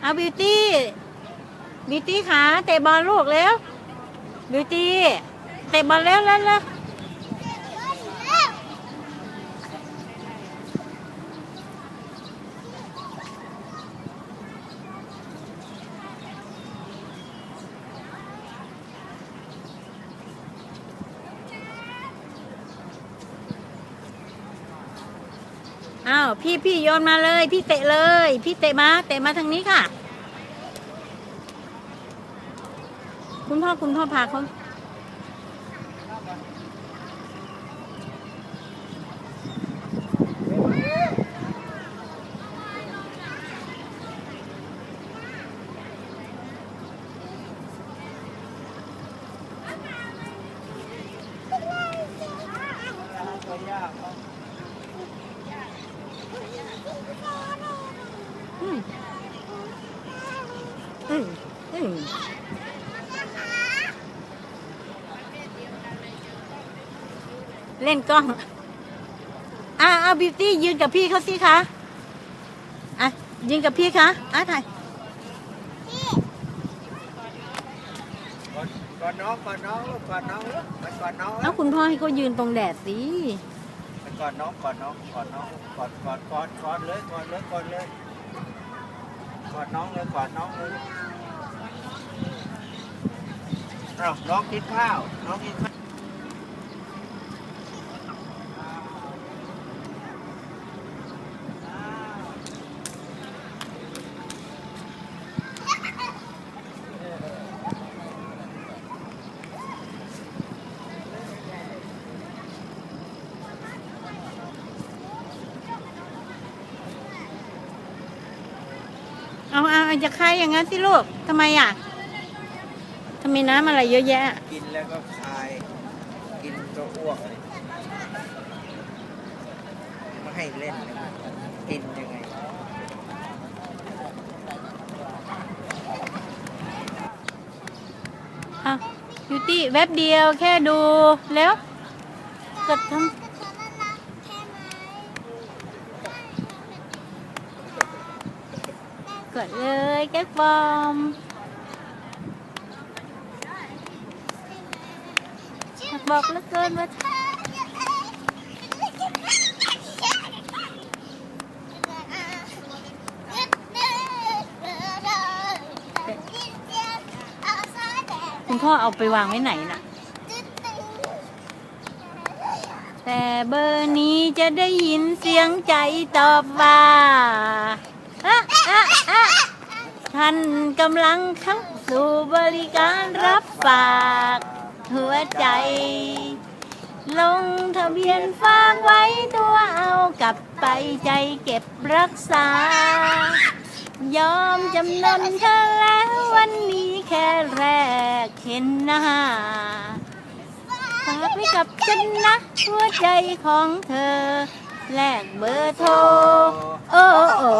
เอาบิวตี้บิวตี้ขาเตะบอลลูกแล้วบิวตี้เตะบอลแล้วแล้วเร็ว อ้าวพี่พี่โยนมาเลย พี่เตะเลย พี่เตะมา เตะมาทางนี้ค่ะ คุณพ่อคุณพ่อพาเขา เล่นกล้อง อ่าเอาบิวตี้ยืนกับพี่เขาสิคะอะยืนกับพี่คะอะถ่ายก่อนก่อนน้องก่อนน้องลูกก่อนน้องลูกไปก่อนน้องแล้วคุณพ่อให้เขายืนตรงแดดสิไปก่อนน้องก่อนน้องก่อนน้องก่อนก่อนก่อนก่อนเลยก่อนเลยก่อนเลยก่อนน้องเลยก่อนน้องเลย อ้าวน้องกินข้าว น้องกินข้าวเอาเอาเอาจะใครอย่างนั้นสิลูกทำไมอะ ทำไมน้ำอะไรเยอะแยะ กินแล้วก็คาย กินก็อ้วกเลยไม่ให้เล่นเลยกินยังไงอะบิวตี้แวบเดียวแค่ดูแล้วกดทำกดเลยแก๊กฟอมอยาก บอกเหลือเกินว่าคุณพ่อเอาไปวางไว้ไหนน่ะ แต่เบอร์นี้จะได้ยินเสียงใจตอบว่าอะอะอะท่านกำลังเข้าสู่บริการรับฝาก หัวใจ ลงทะเบียนฝากไว้ตัวเอากลับไปใจเก็บรักษา ยอมจำนนเธอแล้ววันนี้แค่แรกเห็นหน้าฝากไว้กับฉันนะหัวใจของเธอ แลกเบอร์โทร โอ้โอ้